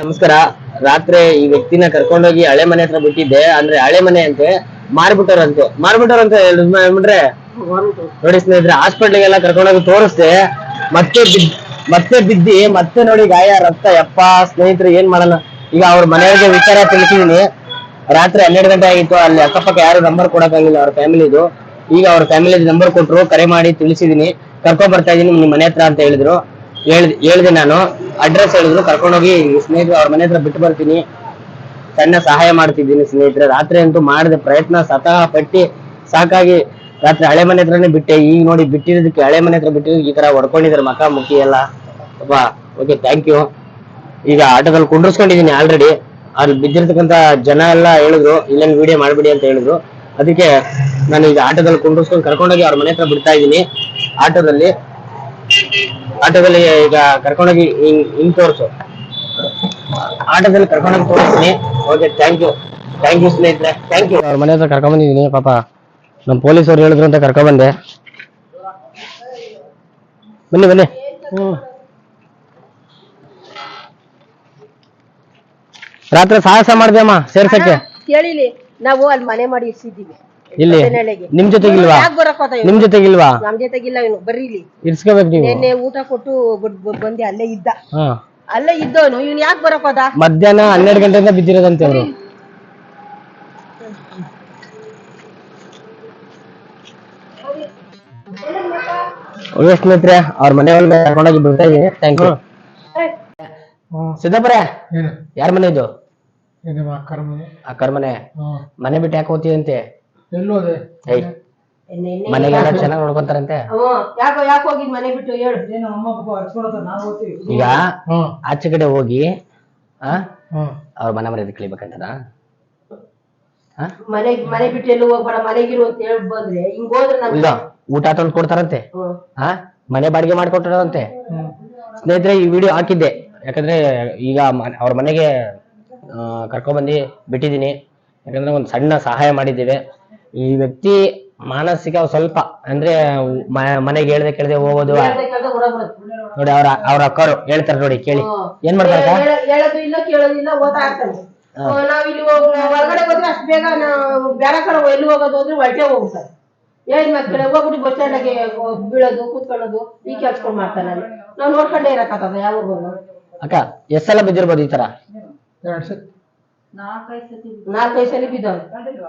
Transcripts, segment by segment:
ನಮಸ್ಕಾರ. ರಾತ್ರಿ ಈ ವ್ಯಕ್ತಿನ ಕರ್ಕೊಂಡೋಗಿ ಹಳೆ ಮನೆ ಹತ್ರ ಬಿಟ್ಟಿದ್ದೆ. ಅಂದ್ರೆ ಹಳೆ ಮನೆ ಅಂತೆ ಮಾರ್ಬಿಟ್ಟವ್ರಂತೆ. ಮಾರ್ಬಿಟ್ಟವ್ರಂತೆ ಹೇಳ್ಬಿಟ್ರೆ, ನೋಡಿ ಸ್ನೇಹಿತರೆ, ಹಾಸ್ಪಿಟ್ಲಿಗೆಲ್ಲ ಕರ್ಕೊಂಡೋಗಿ ತೋರಿಸ್ದೆ. ಮತ್ತೆ ಬಿದ್ದ ಮತ್ತೆ ಬಿದ್ದಿ, ಮತ್ತೆ ನೋಡಿ ಗಾಯ, ರಕ್ತ. ಯಪ್ಪ, ಸ್ನೇಹಿತರು, ಏನ್ ಮಾಡೋಣ? ಈಗ ಅವ್ರ ಮನೆಯವರಿಗೆ ವಿಚಾರ ತಿಳಿಸಿದೀನಿ. ರಾತ್ರಿ ಹನ್ನೆರಡು ಗಂಟೆ ಆಗಿತ್ತು. ಅಲ್ಲಿ ಅಕ್ಕಪಕ್ಕ ಯಾರು ನಂಬರ್ ಕೊಡಕ್ಕಾಗಿಲ್ಲ ಅವ್ರ ಫ್ಯಾಮಿಲಿದು. ಈಗ ಅವ್ರ ಫ್ಯಾಮಿಲಿ ನಂಬರ್ ಕೊಟ್ರು, ಕರೆ ಮಾಡಿ ತಿಳಿಸಿದೀನಿ. ಕರ್ಕೊಂಡ್ ಬರ್ತಾ ಇದೀನಿ ನಿಮ್ ಮನೆ ಹತ್ರ ಅಂತ ಹೇಳಿದ್ರು. ಹೇಳ್ದೆ ಹೇಳ್ದೆ ನಾನು. ಅಡ್ರೆಸ್ ಹೇಳಿದ್ರು, ಕರ್ಕೊಂಡೋಗಿ ಸ್ನೇಹಿತರು ಅವ್ರ ಮನೆ ಹತ್ರ ಬಿಟ್ಟು ಬರ್ತೀನಿ. ಸಣ್ಣ ಸಹಾಯ ಮಾಡ್ತಿದ್ದೀನಿ ಸ್ನೇಹಿತರೆ. ರಾತ್ರಿ ಅಂತೂ ಮಾಡಿದ ಪ್ರಯತ್ನ ಸತಃ ಪಟ್ಟಿ. ಸಾಕಾಗಿ ರಾತ್ರಿ ಹಳೆ ಮನೆ ಹತ್ರನೇ ಬಿಟ್ಟೆ. ಈಗ ನೋಡಿ ಬಿಟ್ಟಿರೋದಕ್ಕೆ ಹಳೆ ಮನೆ ಹತ್ರ ಬಿಟ್ಟಿರೋದಕ್ಕೆ ಈ ತರ ಹೊಡ್ಕೊಂಡಿದ್ದಾರೆ ಮಕ ಮುಖಿ ಎಲ್ಲ. ಓಕೆ ಥ್ಯಾಂಕ್ ಯು ಈಗ ಆಟೋದಲ್ಲಿ ಕುಂಡ್ರಸ್ಕೊಂಡಿದೀನಿ ಆಲ್ರೆಡಿ ಅಲ್ಲಿ ಬಿದ್ದಿರ್ತಕ್ಕಂಥ ಜನ ಎಲ್ಲ ಹೇಳಿದ್ರು, ಇಲ್ಲೇನು ವಿಡಿಯೋ ಮಾಡ್ಬಿಡಿ ಅಂತ ಹೇಳಿದ್ರು. ಅದಕ್ಕೆ ನಾನು ಈಗ ಆಟೋದಲ್ಲಿ ಕುಂಡ್ರಸ್ಕೊಂಡು ಕರ್ಕೊಂಡೋಗಿ ಅವ್ರ ಮನೆ ಹತ್ರ ಬಿಡ್ತಾ ಇದ್ದೀನಿ. ಆಟೋದಲ್ಲಿ ಆಟೋದಲ್ಲಿ ಈಗ ಕರ್ಕೊಂಡೋಗಿ ಹಿಂಗ್ ಹಿಂಗ್ ತೋರ್ಸು. ಆಟೋದಲ್ಲಿ ಕರ್ಕೊಂಡೋಗಿ ತೋರಿಸ್ತೀನಿ. Okay thank you thank you ಸ್ನೇಹಿತರೆ. ಥ್ಯಾಂಕ್ ಯು ಅವ್ರ ಮನೆ ಹತ್ರ ಕರ್ಕೊಂಡ್ ಬಂದಿದ್ದೀನಿ ಪಾಪ. ನಮ್ಮ ಪೊಲೀಸರು ಹೇಳಿದ್ರು ಅಂತ ಕರ್ಕೊಂಡ್ ಬಂದೆ. ಬನ್ನಿ ಬನ್ನಿ. ರಾತ್ರಿ ಸಾಹಸ ಮಾಡ್ದೆಮ್ಮ ಸೇರ್ಸಕ್ಕೆ. ಕೇಳಿಲಿ. ನಾವು ಅಲ್ಲಿ ಮನೆ ಮಾಡಿ ಇರ್ಸಿದ್ದೀವಿ. ಇಲ್ಲಿ. ನಿಮ್ ಜೊತೆಗಿಲ್ವಾ? ಯಾಕೆ ಬರಕ್ ಹೋದ ನಿಮ್ ಜೊತೆಗಿಲ್ವಾ? ನಮ್ ಜೊತೆಗಿಲ್ಲ ಇವನು. ಇಲ್ಲಿ. ಇರ್ಸ್ಕೋಬೇಕು ನೀವು. ನಿನ್ನೆ ಊಟ ಕೊಟ್ಟು ಬ- ಬ- ಬಂದೆ ಅಲ್ಲೇ ಇದ್ದ. ಹಾ. ಅಲ್ಲೇ ಇದ್ದವನು. ಇವ್ನು ಯಾಕೆ ಬರಕೋದ ಮಧ್ಯಾಹ್ನ ಹನ್ನೆರಡು ಗಂಟೆಯಿಂದ ಬಿದ್ದಿರೋದಂತೆ ಅವರು. ಒಳ್ಳೆ ಸ್ನೇಹಿತರೆ ಅವ್ರ ಮನೆ ಒಳಗೆ ಕರ್ಕೊಂಡೋಗಿ ಬಿಡ್ತಾ ಇದೀನಿ. ಥ್ಯಾಂಕ್ ಯು ಸಿದ್ದಪ್ಪರೇ ಏನು ಯಾರ ಮನೆ ಇದು? ಇದು ಅಕ್ಕರ ಮನೆ ಅಕ್ಕರ ಮನೆ ಮನೆ ಬಿಟ್ಟು ಯಾಕೆ ಹೋಗ್ತೀಯಂತೆ? ಎಲ್ಲೋದೆ? ಮನೆಗೆಲ್ಲ ಚೆನ್ನಾಗಿ ನೋಡ್ಕೊಂತಾರಂತೆ? ಯಾಕೋ ಯಾಕೆ ಹೋಗಿದ್ ಮನೆ ಬಿಟ್ಟು ಹೇಳು. ಏನು ಅಮ್ಮ ಪಾಪ ಹಚ್ಕೊಳತ್ತ ನಾವು ಓದ್ತೀವಿ ಈಗ ಹ್ಮ್ ಆಚೆ ಕಡೆ ಹೋಗಿ ಆ? ಹ್ಮ್ ಅವ್ರ ಮನೆ ಮರ್ಯಾದೆ ಕಳಿಬೇಕಂತದ ಆ? ಮನೆ ಮನೆ ಬಿಟ್ಟು ಎಲ್ಲೂ ಹೋಗ್ಬೇಡ ಮನೆಗಿರು ಅಂತ ಹೇಳಿ ಬಂದ್ರೆ ಹಿಂಗ್ ಹೋದ್ರೆ ನಮ್ಗೆ ಇಲ್ಲ ಊಟ ತಂದು ಕೊಡ್ತಾರಂತೆ ಹ್ಮ್. ಆ? ಮನೆ ಬಾಡಿಗೆ ಮಾಡ್ಕೊಟ್ಟಂತೆ ಸ್ನೇಹಿತರೆ ಈ ವಿಡಿಯೋ ಹಾಕಿದ್ದೆ. ಯಾಕಂದ್ರೆ ಈಗ ಮನೆ- ಅವ್ರ ಮನೆಗೆ ಕರ್ಕೊಂಡ್ಬಂದು ಬಿಟ್ಟಿದ್ದೀನಿ. ಯಾಕಂದ್ರೆ ಒಂದು ಸಣ್ಣ ಸಹಾಯ ಮಾಡಿದ್ದೇವೆ. ಈ ವ್ಯಕ್ತಿ ಮಾನಸಿಕ ಸ್ವಲ್ಪ ಅಂದ್ರೆ ಮನೆಗೆ ಹೇಳ್ದೆ ಕೇಳ್ದೆ ಹೋಗೋದು. ನೋಡಿ ಅವ್ರ ಅವ್ರ ಅಕ್ಕರು ಹೇಳ್ತಾರೆ ನೋಡಿ ಕೇಳಿ. ಏನ್ ಮಾಡ್ತಾರೆ? ಹೇಳೋದು ಇಲ್ಲ ಕೇಳೋದು ಇಲ್ಲ ಓದ್ತಾ ಇರ್ತಾನೆ. ನಾವ್ ಇಲ್ಲಿ ಹೋಗ್ ಹೊರಗಡೆ ಹೋದ್ರೆ ಅಷ್ಟು ಬೇಗ ಬೇರೆ ಕಡೆ ಎಲ್ಲಿ ಹೋಗೋದು ಅಂದ್ರೆ ಹೊರಟೆ ಹೋಗ್ತಾರೆ ಏನ್ ಮತ್ತೆ ಹೋಗ್ಬಿಟ್ಟು ಬಸ್ ಸ್ಟ್ಯಾಂಡ್ಗೆ ಬೀಳೋದು ಕೂತ್ಕೊಳ್ಳೋದು ಈ ಕೆಲ್ಸಗಳು ಮಾಡ್ತಾನೆ. ನಾವ್ ನೋಡ್ಕೊಂಡೇ ಇರಕ್ಕಾಗದ ಯಾವಾಗ ಅಕ್ಕ ಎಷ್ಟ್ ಸಲ ಬಿದ್ದಿರ್ಬೋದು ಈ ತರ ಎರಡ್ ಸತಿ ನಾಲ್ಕೈದು ಸಲ ಬಿದ್ದವ್ ಇಲ್ಲಿ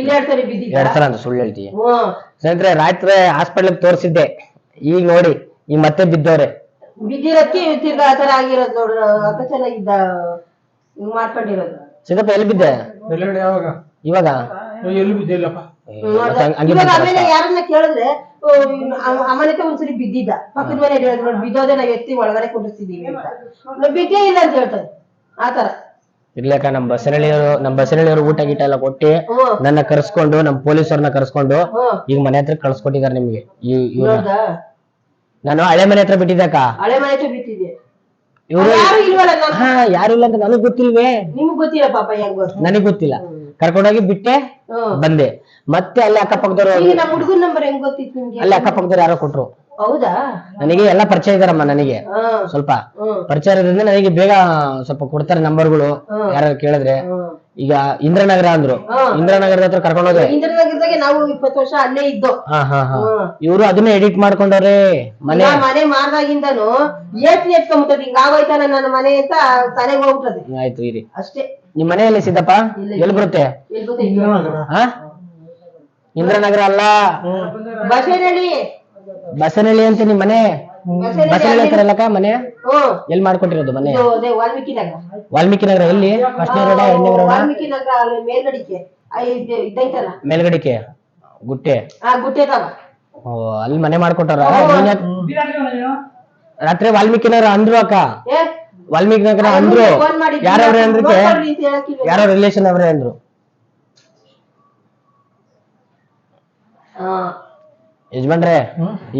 ಎರಡ್ ಸಲ ಬಿದ್ದಿದ್ದ ಎರಡ್ ಅಂತ ಸುಳ್ಳು ಸ್ನೇಹಿತರೆ ರಾತ್ರಿ ಹಾಸ್ಪಿಟ್ಲಿಗೆ ತೋರಿಸಿದ್ದೆ. ಈಗ ನೋಡಿ ಈ ಮತ್ತೆ ಬಿದ್ದವ್ರೆ. ಬಿದ್ದಿರೋದಕ್ಕೆ ತಿರ್ಗಾ ಆತರ ತರ ಆಗಿರೋದು ನೋಡ್ರ ಅಕ್ಕ ಚೆನ್ನಾಗಿದ್ದ. ಹಿಂಗ್ ಮಾಡ್ಕೊಂಡಿರೋದು. ಸಿದ್ದಪ್ಪ ಎಲ್ಲಿ ಬಿದ್ದೆ? ಎಲ್ಲೆಡೆ ಯಾವಾಗ? ಇವಾಗ? ಎಲ್ಲೂ ಬಿದ್ದಿಲ್ಲಪ್ಪ ಇವಾಗ ಆಮೇಲೆ ಯಾರನ್ನ ಕೇಳಿದ್ರೆ ಅಮ್ಮನಕ್ಕೆ ಒಂದ್ಸರಿ ಬಿದ್ದಿದ್ದ. ಪಕ್ಕದ ಮನೆ ಹೇಳಿದ್ರು ನೋಡಿ ಬಿದ್ದೋದೆ ನಾವ್ ಎತ್ತಿ ಒಳಗಡೆ ಕುಂಡಿಸ್ತಿದೀವಿ ಅಂತ. ಬಿದ್ದೇ ಇಲ್ಲ ಅಂತ ಹೇಳ್ತಾರೆ. ಆತರ ಇರ್ಲಕ್ಕ ನಮ್ ಬಸನಳ್ಳಿಯವರು ನಮ್ ಬಸನಳ್ಳಿಯವರು ಊಟ ಗೀಟ ಎಲ್ಲ ಕೊಟ್ಟಿ ನನ್ನ ಕರ್ಸ್ಕೊಂಡು ನಮ್ ಪೊಲೀಸರನ್ನ ಕರ್ಸ್ಕೊಂಡು ಈಗ ಮನೆ ಹತ್ರ ಕಳ್ಸ್ಕೊಟ್ಟಿದಾರೆ ನಿಮ್ಗೆ ಈ ಇವ್ರನ್ನ. ನೋಡ್ದ ನಾನು ಹಳೆ ಮನೆ ಹತ್ರ ಬಿಟ್ಟಿದ್ದಕ್ಕ. ಹಳೆ ಮನೆ ಹತ್ರ ಇವ್ರು ಯಾರು ಇಲ್ವಲ್ಲ ಹಾ ಯಾರು ಇಲ್ಲ ಅಂತ ನನಗ್ ಗೊತ್ತಿಲ್ವೇ? ನಿಮ್ಗ್ ಗೊತ್ತಿಲ್ಲ ಪಾಪ ಹೆಂಗ್ ಗೊತ್ತು ನನಗ್ ಗೊತ್ತಿಲ್ಲ. ಕರ್ಕೊಂಡೋಗಿ ಬಿಟ್ಟೆ ಹ್ಮ್. ಬಂದೆ. ಮತ್ತೆ ಅಲ್ಲಿ ಅಕ್ಕಪಕ್ಕದವ್ರು ಈಗ ನಮ್ಮ ಹುಡುಗನ್ ನಂಬರ್ ಹೆಂಗ್ ಗೊತ್ತಿತ್ತು ನಿಮ್ಗೆ? ಅಲ್ಲಿ ಅಕ್ಕಪಕ್ಕದವ್ರು ಯಾರೋ ಕೊಟ್ರು. ಹೌದಾ? ನನಗೆ ಎಲ್ಲ ಪರಿಚಯ ಇದಾರಮ್ಮ ನನಗೆ. ಸ್ವಲ್ಪ. ಪರಿಚಯ ಇರೋದ್ರಿಂದ ನನಗೆ ಬೇಗ ಸ್ವಲ್ಪ ಕೊಡ್ತಾರೆ ನಂಬರ್ಗಳು. ಯಾರು ಕೇಳಿದ್ರೆ. ಈಗ ಇಂದ್ರನಗರ ಅಂದ್ರು. ಇಂದ್ರನಗರದ ಹತ್ರ ಕರ್ಕೊಂಡೋದ್ರೆ ಇಂದ್ರನಗರದಾಗೆ ನಾವು ಇಪ್ಪತ್ತು ವರ್ಷ ಅಲ್ಲೇ ಇದ್ದೋ. ಇವರು ಅದನ್ನ ಎಡಿಟ್ ಮಾಡ್ಕೊಂಡವ್ರೆ ಮನೆ. ಮನೆ ಮಾರ್ದಾಗಿಂದನು ಏಟ್ನಿ ಎತ್ಕೊಂಬಿಟ್ಟದ್ ಹಿಂಗ ಆಗೋಯ್ತಾನ ನನ್ನ ಮನೆ ಅಂತ ತಲೆಗೆ ಹೋಗ್ಬಿಟ್ಟದೆ. ಆಯ್ತು ಇರಿ. ಅಷ್ಟೇ. ನಿಮ್ ಮನೆಯಲ್ಲಿ ಸಿದ್ದಪ್ಪ? ಎಲ್ಲಿ ಬರುತ್ತೆ? ಇಂದ್ರನಗರ ಅಲ್ಲ. ಬಸವನಹಳ್ಳಿ. ಬಸನಹಳ್ಳಿ ಅಂತ ನಿಮ್ ಮನೆ? ಬಸನಳ್ಳಿ ಅಂತಾರಲ್ಲಕ್ಕ ಮನೆ? ಹ್ಮ್ ಎಲ್ಲಿ ಮಾಡ್ಕೊಟ್ಟಿರೋದು ಮನೆ? ಇದು ಅದೇ ವಾಲ್ಮೀಕಿ ನಗರ. ವಾಲ್ಮೀಕಿ ನಗರ ಎಲ್ಲಿ? ಫಸ್ಟ್ನೇ ರೋಡ ಎರಡನೇ ರೋಡ? ವಾಲ್ಮೀಕಿ ನಗರ ಅಲ್ಲಿ ಮೇಲ್ಗಡಿಕೆ. ಆ, ಇದ್- ಇದೈತಲ್ಲ? ಮೇಲ್ಗಡಿಕೆ ಗುಟ್ಟೆ. ಆ ಗುಟ್ಟೆ ತವ. ಓ ಅಲ್ಲಿ ಮನೆ ಮಾಡ್ಕೊಟ್ಟಾರ? ನೀನ್ ಯಾಕ್- ರಾತ್ರಿ ವಾಲ್ಮೀಕಿ ನಗರ ಅಂದ್ರು ಅಕ್ಕ. ಏ? ವಾಲ್ಮೀಕಿ ನಗರ ಅಂದ್ರು. ಫೋನ್ ಮಾಡಿ ಯಾರವ್ರೆ ಅಂದ್ರಕ್ಕೆ? ನೋಡ್ಕೊಳ್ರಿ ಅಂತ ಹೇಳಕ್ಕಿಲ್ಲ. ಯಾರೋ ರಿಲೇಷನ್ ಅವ್ರೆ ಅಂದ್ರು. ಹಾ. ಯಜಮಾನ್ರೆ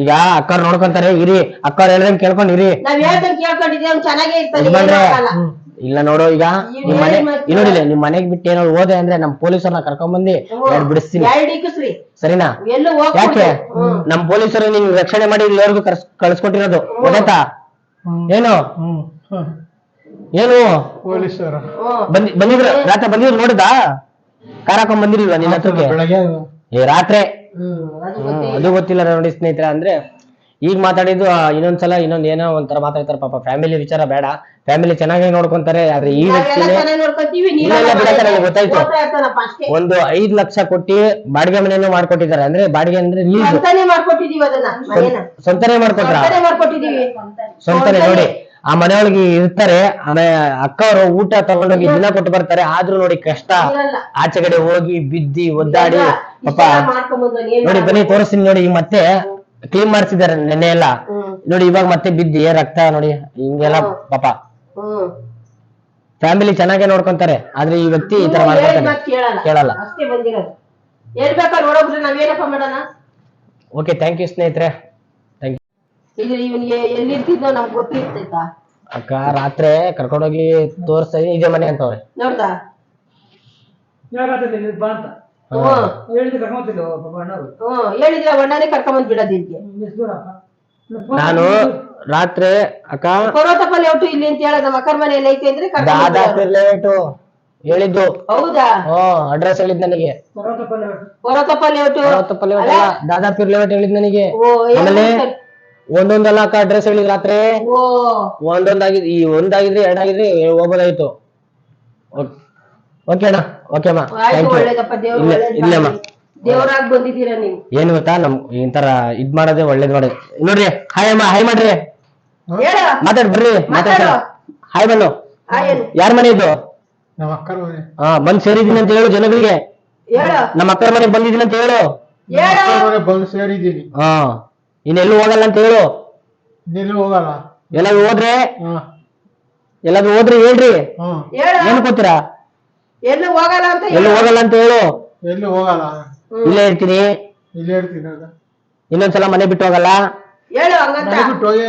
ಈಗ ಅಕ್ಕರ್ ನೋಡ್ಕೊಂತಾರೆ ಇರಿ ಅಕ್ಕರ್ ಹೇಳ್ದಂಗ್ ಕೇಳ್ಕೊಂಡ್ ಇರಿ ನಾವ್ ಹೇಳ್ದಂಗ್ ಕೇಳ್ಕೊಂಡಿದ್ದೆ ಅವ್ನ್ ಚೆನ್ನಾಗೇ ಇರ್ತಾನೆ ಯಜಮಾನ್ರೆ ಇಲ್ಲ ನೋಡು ಈಗ ನಿಮ್ ಮನೆ ಇಲ್ಲ ನೋಡಿಲ್ಲ ನಿಮ್ ಮನೆಗ್ ಬಿಟ್ಟು ಏನೋ ಹೋದೆ ಅಂದ್ರೆ ನಮ್ ಪೊಲೀಸರ್ನ ಕರ್ಕೊಂಡ್ ಬಂದಿ ಎರಡ್ ಬಿಡಿಸ್ತೀನಿ ಸರಿನಾ? ಎಲ್ಲೂ ಯಾಕೆ? ನಮ್ ಪೊಲೀಸರು ನಿಮ್ ರಕ್ಷಣೆ ಮಾಡಿ ಇಲ್ಲಿವರೆಗೂ ಕರ್ಸ್ ಕಳ್ಸ್ಕೊಟ್ಟಿರೋದು ಗೊತ್ತಾಯ್ತಾ? ಏನು? ಏನು? ಪೊಲೀಸರು. ಬಂದಿ ಬಂದಿದ್ರ ರಾತ್ರಿ ಬಂದಿದ್ರು ನೋಡಿದಾ? ಕಾರ್ ಹಾಕೊಂಡ್ ಬಂದಿರ್ಲಿಲ್ವಾ ನಿನ್ನ ಹತ್ರಕ್ಕೆ? ಏ ರಾತ್ರಿ. ಹ್ಮ್ ಅದು ಹ್ಮ್, ಅದು ಗೊತ್ತಿಲ್ಲ. ನೋಡಿ ಸ್ನೇಹಿತರೆ ಅಂದ್ರೆ ಈಗ ಮಾತಾಡಿದ್ದು ಆ, ಇನ್ನೊಂದ್ಸಲ ಇನ್ನೊಂದ್ ಏನೋ ಒಂಥರ ಮಾತಾಡ್ತಾರೆ ಪಾಪ ಫ್ಯಾಮಿಲಿ ವಿಚಾರ ಬೇಡ. ಫ್ಯಾಮಿಲಿ ಚೆನ್ನಾಗಿ ನೋಡ್ಕೊಂತಾರೆ ಆದ್ರೆ ಈ ನಾವೆಲ್ಲ ವ್ಯಕ್ತಿನೇ ಚೆನ್ನಾಗಿ ನೋಡ್ಕೊಂತೀವಿ ಇಲ್ಲ, ಇಲ್ಲ, ಬಿಡಕ್ಕೆ ನನಗೆ ಗೊತ್ತಾಯ್ತು. ಇರ್ತಾನಪ್ಪ ಅಷ್ಟೇ. ಒಂದು ಐದ್ ಲಕ್ಷ ಕೊಟ್ಟಿ ಬಾಡಿಗೆ ಮನೆಯನ್ನು ಮಾಡ್ಕೊಟ್ಟಿದ್ದಾರೆ ಅಂದ್ರೆ ಬಾಡಿಗೆ ಅಂದ್ರೆ ಲೀಸ್ ಸ್ವಂತನೇ ಮಾಡ್ಕೊಟ್ಟಿದೀವಿ ಅದನ್ನ ಮನೇನ. ಸ್ವಂತನೇ ಮಾಡ್ಕೊಟ್ರ? ಸ್ವಂತನೇ ಮಾಡ್ಕೊಟ್ಟಿದೀವಿ. ಸ್ವಂತನೇ ನೋಡಿ. ಆ ಮನೆಯೊಳಗೆ ಇರ್ತಾರೆ ಆಮೇಲೆ ಅಕ್ಕವರು ಊಟ ತಗೊಂಡೋಗಿ ದಿನ ಕೊಟ್ಟು ಬರ್ತಾರೆ ಆದ್ರೂ ನೋಡಿ ಕಷ್ಟ. ಆಚೆ ಕಡೆ ಹೋಗಿ ಬಿದ್ದಿ ಒದ್ದಾಡಿ ಪಾಪ ನೋಡಿ ಬನ್ನಿ ತೋರಿಸ್ತೀನಿ ನೋಡಿ ಈಗ ಮತ್ತೆ ಕ್ಲೀನ್ ಮಾಡ್ಸಿದ್ದಾರೆ ನೆನೆ ಎಲ್ಲ. ನೋಡಿ ಇವಾಗ ಮತ್ತೆ ಬಿದ್ದಿ ರಕ್ತ ನೋಡಿ ಹಿಂಗೆಲ್ಲ ಪಾಪ. ಫ್ಯಾಮಿಲಿ ಚೆನ್ನಾಗೆ ನೋಡ್ಕೊಂತಾರೆ ಆದ್ರೆ ಈ ವ್ಯಕ್ತಿ ಈ ತರ ಮಾಡ್ಕೊಂತಾರೆ ಕೇಳಲ್ಲ. ಓಕೆ ಥ್ಯಾಂಕ್ ಯು ಸ್ನೇಹಿತರೆ. ಯು ಇದು ಇವನಿಗೆ ಎಲ್ಲಿರ್ತಿದ್ನೋ ನಮ್ಗೆ ಗೊತ್ತಿರ್ತೈತ. ಅಕ್ಕ ರಾತ್ರಿ ಕರ್ಕೊಂಡೋಗಿ ತೋರಿಸ್ತಾ ಇದೀನಿ ಇದೇ ಮನೆ ಅಂತವ್ರೆ. ನೋಡ್ದಾ? ಯಾರಾಗ್ತದೆ ಇಲ್ಲಿ ಬಾ ಅಂತ. ಹ್ಮ್. ಹೇಳಿದ್ರೆ ಕರ್ಕೊಂತಿಲ್ಲ ಪಾಪ ಅಣ್ಣವ್ರು? ಹ್ಮ್ ಹೇಳಿದ್ರೆ ಅಣ್ಣನೇ ಕರ್ಕೊಂಬಂದ್ ಬಿಡೋದು ಇಲ್ಲಿಗೆ. ಎಷ್ಟು ದೂರಪ್ಪ ನಾನು ರಾತ್ರಿ ಅಕ್ಕ ಪರ್ವತಪ್ಪ ಲೇಔಟು ಇಲ್ಲಿ ಅಂತ ಹೇಳೋದು ನಮ್ಮ ಅಕ್ಕರ ಮನೆಯಲ್ಲಿ ಐತೆ ಅಂದ್ರೆ ಕರ್ಕೊಂಡ್ ದಾದಾ. ಲೇಟು ಹೇಳಿದ್ದು. ಹೌದಾ? ಹ್ಮ್ ಅಡ್ರೆಸ್ ಹೇಳಿದ್ ನನಗೆ. ಪರ್ವತಪ್ಪ ಪರ್ವತಪ್ಪ ಲೇಔಟು ಅರವತ್ತಪ್ಪ ಲೇಔಟ್ ಅಲ್ಲ ದಾದಾಪೀರ್ ಲೇಔಟ್ ಹೇಳಿದ್ ನನಗೆ. ಆಮೇಲೆ? ಒಂದೊಂದಲ್ಲ ಅಕ್ಕ ಅಡ್ರೆಸ್ ಹೇಳಿದ್ ರಾತ್ರಿ? ಓ. ಒಂದೊಂದಾಗಿದ್ ಈ ಒಂದಾಗಿದ್ರೆ ಎರಡಾಗಿದ್ರೆ ಹೋಗೋದಾಯ್ತು. ಓಕೆ ಅಣ್ಣ ಓಕೆ ಅಮ್ಮ ಆಯ್ತು ಥ್ಯಾಂಕ್ ಯು ಒಳ್ಳೇದಪ್ಪ ದೇವ್ರು ಇಲ್ಲ ಇಲ್ಲ ಅಮ್ಮ. ಮಾಡ್ಲಿ. ಬಂದಿದ್ದೀರಾ ನೀವು? ಏನ್ ಗೊತ್ತಾ ನಮ್ ಇಂತರ ಇದ್ ಮಾಡೋದೇ ಒಳ್ಳೇದ್ ಮಾಡಿ ನೋಡ್ರಿ ಹಾಯ್ ಅಮ್ಮ ಹಾಯ್ ಮಾಡ್ರಿ. ಹೇಳ. ಮಾತಾಡ್ ಬರ್ರಿ ಮಾತಾಡ. ಮಾತಾಡು. ಹಾಯ್ ಬನ್ನು. ಏನು ಯಾರ ಮನೆ ಇದು? ನಮ್ಮ ಅಕ್ಕರ ಮನೆ. ಹಾ ಬಂದ್ ಸೇರಿದೀನಿ ಅಂತ ಹೇಳು ಜನಗಳಿಗೆ. ಹೇಳ. ನಮ್ಮ ಅಕ್ಕರ ಮನೆಗ್ ಬಂದಿದ್ದೀನಿ ಅಂತ ಹೇಳು. ಹೇಳ. ಅಕ್ಕರ ಮನೆ ಬಂದು ಸೇರಿದ್ದೀನಿ. ಹಾ. ಇನ್ನೆಲ್ಲೂ ಹೋಗಲ್ಲ ಅಂತ ಹೇಳು. ನೀನು ಹೋಗಲ್ಲ. ಎಲ್ಲಾದ್ರೂ ಹೋದ್ರೆ? ಹಾ. ಎಲ್ಲಾದ್ರೂ ಹೋದ್ರೆ ಹೇಳ್ರಿ. ಹ್ಮ್ ಹೇಳ. ಏನ್ ಕೂತೀರಾ? ಎಲ್ಲೂ ಹೋಗಲ್ಲ ಅಂತ ಎಲ್ಲೂ ಹೇಳು. ಹೋಗಲ್ಲ ಅಂತ ಹೇಳು. ಎಲ್ಲಿ ಹೋಗಲ್ಲ. ಇಲ್ಲೇ ಇರ್ತೀನಿ. ಇಲ್ಲಿ ಹೇಳ್ತೀನಿ ಅದು. ಇನ್ನೊಂದ್ಸಲ ಮನೆ ಬಿಟ್ಟು ಹೋಗಲ್ಲ? ಹೇಳು ಹಂಗಂತ. ಬಿಟ್ಟು ಹೋಗೇ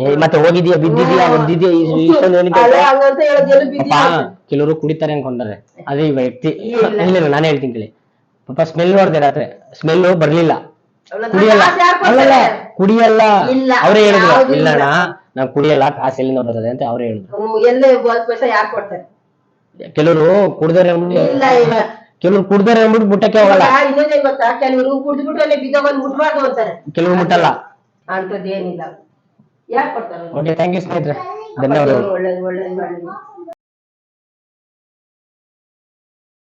ಏ, ಮತ್ತೆ ಹೋಗಿದ್ಯಾ? ಬಿದ್ದಿದ್ಯಾ? ಒದ್ದಿದ್ಯಾ ಇಷ್ಟೊಂದು ಏನಕ್ಕೆ ಅದೇ ಹಂಗಂತ ಹೇಳೋದು ಎಲ್ಲಿ ಪಾಪ ಬಿದ್ದಿಲ್ಲ ಕೆಲವರು ಕುಡಿತಾರೆ ಅನ್ಕೊಂಡಾರೆ ಅದೇ ಈ ವ್ಯಕ್ತಿ. ಇಲ್ಲ. ಇಲ್ಲ ಇಲ್ಲ, ನಾನೇ ಹೇಳ್ತೀನಿ ಕೇಳಿ. ಪಾಪ ಸ್ಮೆಲ್ ನೋಡ್ದೆ ರಾತ್ರಿ. ಸ್ಮೆಲ್ ಬರ್ಲಿಲ್ಲ. ಕುಡಿಯಲ್ಲ. ಅಲ್ಲಲ್ಲ? ಕುಡಿಯಲ್ಲ. ಅವರೇ ಹೇಳಿದ್ರು. ಇಲ್ಲಣ್ಣ ಇಲ್ಲ. ಇಲ್ಲ. ನಾವ್ ಕುಡಿಯಲ್ಲ ಕಾಸು ಎಲ್ಲಿಂದ ಬರ್ತದೆ ಅಂತ ಅವರೇ ಹೇಳಿದ್ರು. ಎಲ್ಲೇ ಒಂದ್ ಪೈಸಾ ಯಾರು ಕೊಡ್ತಾರೆ? ಕೆಲವರು ಕುಡಿದರೆ ಇಲ್ಲ ಇಲ್ಲ. ಕೆಲವ್ರು ಕುಡ್ದಾರೆ ಅಂದ್ಬಿಟ್ಟು ಮುಟ್ಟಕ್ಕೆ ಹೋಗಲ್ಲ. ಇನ್ನೊಂದೇ ಗೊತ್ತಾ? ಕೆಲವರು ಕುಡ್ದ್ಬಿಟ್ಟು ಅಲ್ಲೇ ಬಿದ್ದೋಗಂದ್ ಮುಟ್ಬಾರ್ದು ಅಂತಾರೆ. ಕೆಲವ್ರು ಮುಟ್ಟಲ್ಲ. ಅಂತದ್ದೇನಿಲ್ಲ ಯಾರು ಕೊಡ್ತಾರೆ? ಓಕೆ ಥ್ಯಾಂಕ್ ಯು ಸ್ನೇಹಿತರೆ. ಧನ್ಯವಾದಗಳು. ಒಳ್ಳೇದು ಒಳ್ಳೇದು.